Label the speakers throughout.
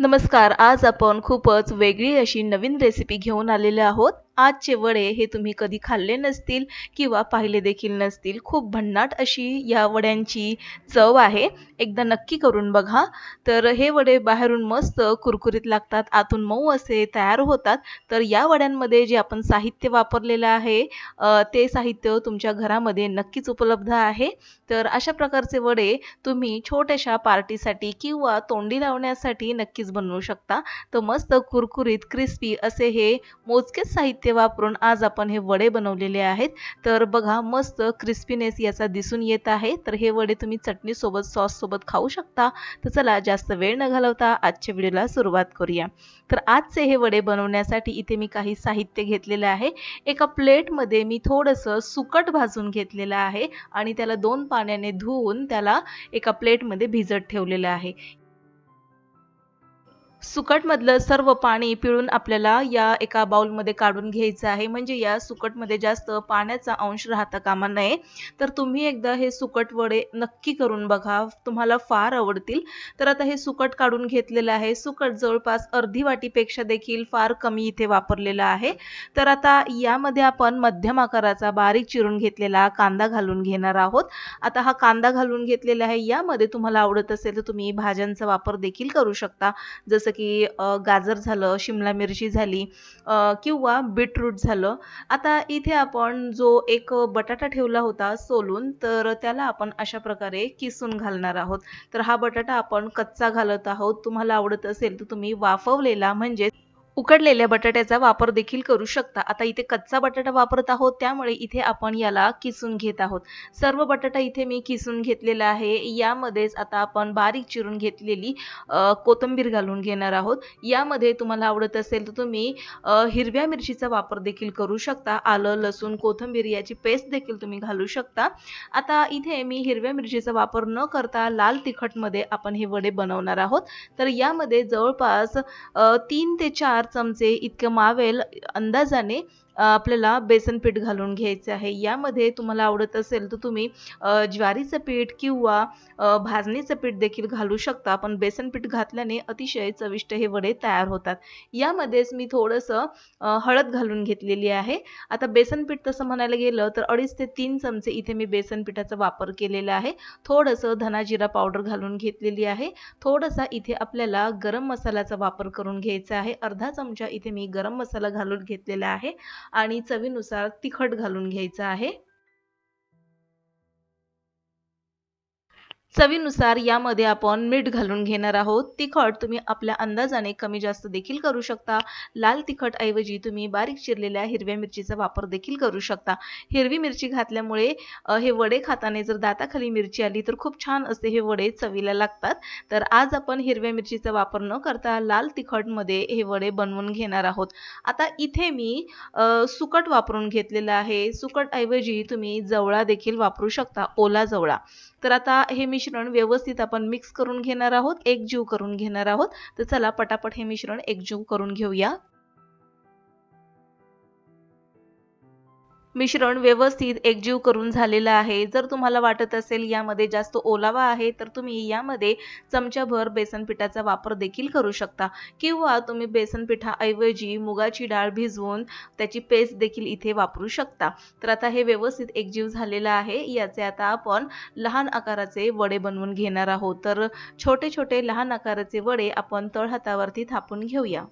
Speaker 1: नमस्कार आज आपण खूपच वेगळी अशी नवीन रेसिपी घेऊन आलेले आहोत. आजचे वडे हे तुम्ही कधी खाल्ले नसतील किंवा पाहिले देखील नसतील. खूप भन्नाट अशी या वड्यांची चव आहे. एकदा नक्की करून बघा. तर हे वडे बाहेरून मस्त कुरकुरीत लागतात आतून मऊ असे तयार होतात. तर या वड्यांमध्ये जे आपण साहित्य वापरलेलं आहे ते साहित्य तुमच्या घरामध्ये नक्कीच उपलब्ध आहे. तर अशा प्रकारचे वडे तुम्ही छोट्याशा पार्टीसाठी किंवा तोंडी लावण्यासाठी नक्कीच बनवू शकता. तर मस्त कुरकुरीत क्रिस्पी असे हे मोजकेच साहित्य वापरून आज आपण हे वडे बनवलेले आहेत. तर बघा मस्त क्रिस्पीनेस याचा दिसून येत आहे. तर हे वडे तुम्ही चटणीसोबत सॉससोबत खाऊ शकता. तर चला जास्त वेळ न घालवता आजच्या व्हिडिओला सुरुवात करूया. तर आजचे हे वडे बनवण्यासाठी इथे मी काही साहित्य घेतलेलं आहे. एका प्लेटमध्ये मी थोडंसं सुकट भाजून घेतलेलं आहे आणि त्याला दोन पाण्याने धुवून त्याला एका प्लेटमध्ये भिजत ठेवलेलं आहे. सुकटमधलं सर्व पाणी पिळून आपल्याला या एका बाउलमध्ये काढून घ्यायचं आहे. म्हणजे या सुकटमध्ये जास्त पाण्याचा अंश राहता कामा नये. तर तुम्ही एकदा हे सुकट वडे नक्की करून बघा. तुम्हाला फार आवडतील. तर आता हे सुकट काढून घेतलेलं आहे. सुकट जवळपास अर्धी वाटीपेक्षा देखील फार कमी इथे वापरलेलं आहे. तर आता यामध्ये आपण मध्यम आकाराचा बारीक चिरून घेतलेला कांदा घालून घेणार आहोत. आता हा कांदा घालून घेतलेला आहे. यामध्ये तुम्हाला आवडत असेल तर तुम्ही भाज्यांचा वापर देखील करू शकता. जसं जसं की गाजर झालं शिमला मिरची झाली किंवा बीटरूट झालं. आता इथे आपण जो एक बटाटा ठेवला होता सोलून तर त्याला आपण अशा प्रकारे किसून घालणार आहोत. तर हा बटाटा आपण कच्चा घालत आहोत. तुम्हाला आवडत असेल तर तुम्ही वाफवलेला म्हणजे उकडलेल्या बटाट्याचा वापर देखील करू शकता. आता इथे कच्चा बटाटा वापरत आहोत त्यामुळे इथे आपण याला किसून घेत आहोत. सर्व बटाटा इथे मी किसून घेतलेला आहे. यामध्येच आता आपण बारीक चिरून घेतलेली कोथंबीर घालून घेणार आहोत. यामध्ये तुम्हाला आवडत असेल तर तुम्ही हिरव्या मिरचीचा वापर देखील करू शकता. आलं लसूण कोथंबीर याची पेस्ट देखील तुम्ही घालू शकता. आता इथे मी हिरव्या मिरचीचा वापर न करता लाल तिखटमध्ये आपण हे वडे बनवणार आहोत. तर यामध्ये जवळपास तीन ते चार चमचे इतकं मावेल अंदाजाने आपल्याला बेसन पीठ घालून घ्यायचं आहे. यामध्ये तुम्हाला आवडत असेल तर तुम्ही ज्वारीचं पीठ किंवा भाजणीचं पीठ देखील घालू शकता. पण बेसन पीठ घातल्याने अतिशय चविष्ट हे वडे तयार होतात. यामध्येच मी थोडंसं हळद घालून घेतलेली आहे. आता बेसन पीठ तसं म्हणायला गेलं तर अडीच ते तीन चमचे इथे मी बेसन पिठाचा वापर केलेला आहे. थोडंसं धनाजिरा पावडर घालून घेतलेली आहे. थोडासा इथे आपल्याला गरम मसाल्याचा वापर करून घ्यायचा आहे. अर्धा चमचा इथे मी गरम मसाला घालून घेतलेला आहे. आणि चवीनुसार तिखट घालून घ्यायचं आहे. चवीनुसार यामध्ये आपण मीठ घालून घेणार आहोत. तिखट तुम्ही आपल्या अंदाजाने कमी जास्त देखील करू शकता. लाल तिखट ऐवजी तुम्ही बारीक चिरलेल्या हिरव्या मिरचीचा वापर देखील करू शकता. हिरवी मिरची घातल्यामुळे हे वडे खाताना जर दाताखाली मिरची आली तर खूप छान असे हे वडे चवीला लागतात. तर आज आपण हिरव्या मिरचीचा वापर न करता लाल तिखटमध्ये हे वडे बनवून घेणार आहोत. आता इथे मी सुकट वापरून घेतलेलं आहे. सुकट ऐवजी तुम्ही जवळा देखील वापरू शकता. ओला जवळा. तर आता हे मी मिश्रण व्यवस्थित आपण मिक्स करून घेणार आहोत एकजीव करून घेणार आहोत. तर चला पटापट हे मिश्रण एकजीव करून घेऊया. मिश्रण व्यवस्थित एकजीव करून झालेलं आहे. जर तुम्हाला वाटत असेल यामध्ये जास्त ओलावा आहे तर तुम्ही यामध्ये चमच्याभर बेसन पिठाचा वापर देखील करू शकता. किंवा तुम्ही बेसन पिठाऐवजी मुगाची डाळ भिजवून त्याची पेस्ट देखील इथे वापरू शकता. तर आता हे व्यवस्थित एकजीव झालेलं आहे. याचे आता आपण लहान आकाराचे वडे बनवून घेणार आहोत. तर छोटे छोटे लहान आकाराचे वडे आपण तळहातावरती थापून घेऊया.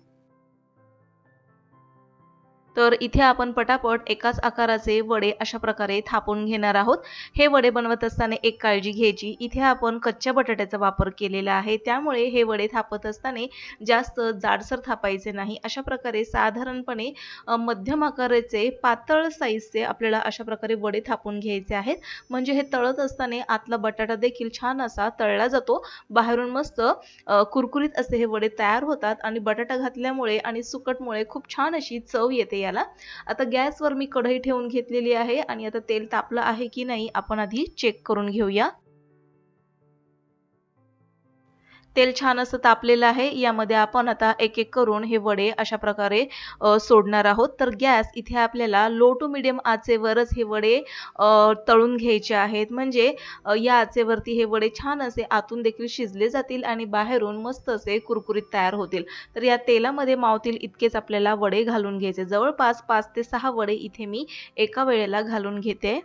Speaker 1: तर इथे आपण पटापट एकाच आकाराचे वडे अशा प्रकारे थापून घेणार आहोत. हे वडे बनवत असताना एक काळजी घ्यायची. इथे आपण कच्च्या बटाट्याचा वापर केलेला आहे. त्यामुळे हे वडे थापत असताना जास्त जाडसर थापायचे नाही. अशा प्रकारे साधारणपणे मध्यम आकाराचे पातळ साईजचे आपल्याला अशा प्रकारे वडे थापून घ्यायचे आहेत. म्हणजे हे तळत असताना आतला बटाटा देखील छान असा तळला जातो. बाहेरून मस्त कुरकुरीत असे हे वडे तयार होतात आणि बटाटा घातल्यामुळे आणि सुकटमुळे खूप छान अशी चव येते याला. आता गॅसवर मी कढई ठेवून घेतलेली आहे आणि आता तेल तापलं आहे की नाही आपण आधी चेक करून घेऊया. तेल छान असं तापलेलं आहे. यामध्ये आपण आता एक एक करून हे वडे अशा प्रकारे सोडणार आहोत. तर गॅस इथे आपल्याला लो टू मिडियम आचेवरच हे वडे तळून घ्यायचे आहेत. म्हणजे या आचेवरती हे वडे छान असे आतून देखील शिजले जातील आणि बाहेरून मस्त असे कुरकुरीत तयार होतील. तर या तेलामध्ये मावतील इतकेच आपल्याला वडे घालून घ्यायचे. जवळपास पाच ते सहा वडे इथे मी एका वेळेला घालून घेते.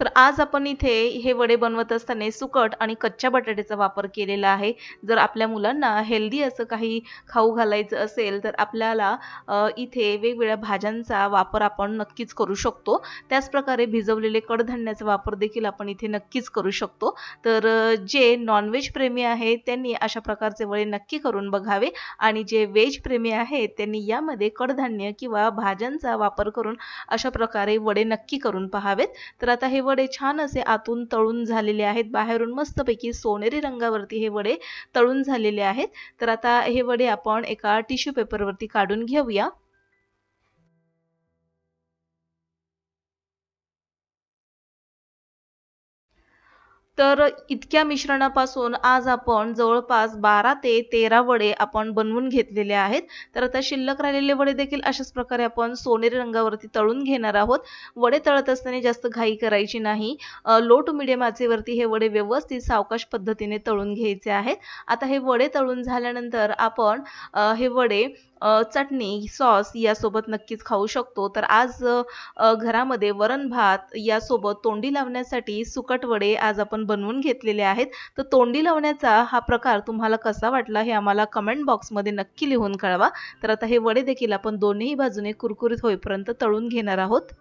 Speaker 1: तर आज आपण इथे हे वडे बनवत असताना सुकट आणि कच्च्या बटाट्याचा वापर केलेला आहे. जर आपल्या मुलांना हेल्दी असं काही खाऊ घालायचं असेल तर आपल्याला इथे वेगवेगळ्या भाज्यांचा वापर आपण नक्कीच करू शकतो. त्याचप्रकारे भिजवलेले कडधान्याचा वापर देखील आपण इथे नक्कीच करू शकतो. तर जे नॉनव्हेज प्रेमी आहेत त्यांनी अशा प्रकारचे वडे नक्की करून बघावे आणि जे व्हेज प्रेमी आहेत त्यांनी यामध्ये कडधान्य किंवा भाज्यांचा वापर करून अशा प्रकारे वडे नक्की करून पहावेत. तर आता हे वडे छान असे आतून तळून झालेले आहेत. बाहेरून मस्तपैकी सोनेरी रंगावरती हे वडे तळून झालेले आहेत. तर आता हे वडे आपण एका टिश्यू पेपरवरती काढून घेऊया. तर इतक्या मिश्रणापासून आज आपण जवळपास बारा ते तेरा वडे आपण बनवून घेतलेले आहेत. तर आता शिल्लक राहिलेले वडे देखील अशाच प्रकारे आपण सोनेरी रंगावरती तळून घेणार आहोत. वडे तळत असताना जास्त घाई करायची नाही. लो टू मिडियम आचेवरती हे वडे व्यवस्थित सावकाश पद्धतीने तळून घ्यायचे आहेत. आता हे वडे तळून झाल्यानंतर आपण हे वडे चटणी सॉस यासोबत नक्कीच खाऊ शकतो. तर आज घरामध्ये वरण भात यासोबत तोंडी लावण्यासाठी सुकट वडे आज आपण बनवून घेतलेले आहेत. तर तोंडी लावण्याचा हा प्रकार तुम्हाला कसा वाटला हे आम्हाला कमेंट बॉक्समध्ये नक्की लिहून कळवा. तर आता हे वडे देखील आपण दोन्ही बाजूने कुरकुरीत होईपर्यंत तळून घेणार आहोत.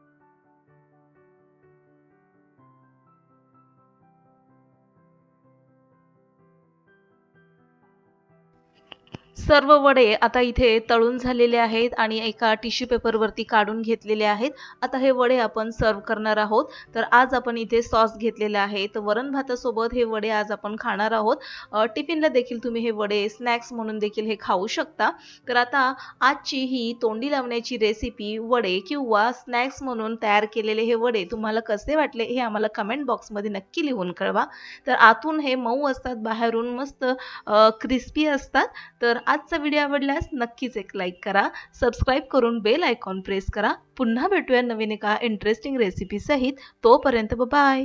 Speaker 1: सर्व वडे आता इथे तळून झालेले आहेत आणि एका टिश्यू पेपरवरती काढून घेतलेले आहेत. आता हे वडे आपण सर्व करणार आहोत. तर आज आपण इथे सॉस घेतलेला आहे. तर वरण भातासोबत हे वडे आज आपण खाणार आहोत. टिफिनला देखील तुम्ही हे वडे स्नॅक्स म्हणून देखील हे खाऊ शकता. तर आता आजची ही तोंडी लावण्याची रेसिपी वडे किंवा स्नॅक्स म्हणून तयार केलेले हे वडे तुम्हाला कसे वाटले हे आम्हाला कमेंट बॉक्समध्ये नक्की लिहून कळवा. तर आतून हे मऊ असतात बाहेरून मस्त क्रिस्पी असतात. तर आजचा व्हिडिओ आवडल्यास नक्कीच एक लाईक करा. सबस्क्राईब करून बेल आयकॉन प्रेस करा. पुन्हा भेटूया नवीन एका इंटरेस्टिंग रेसिपी सहित. तोपर्यंत बाय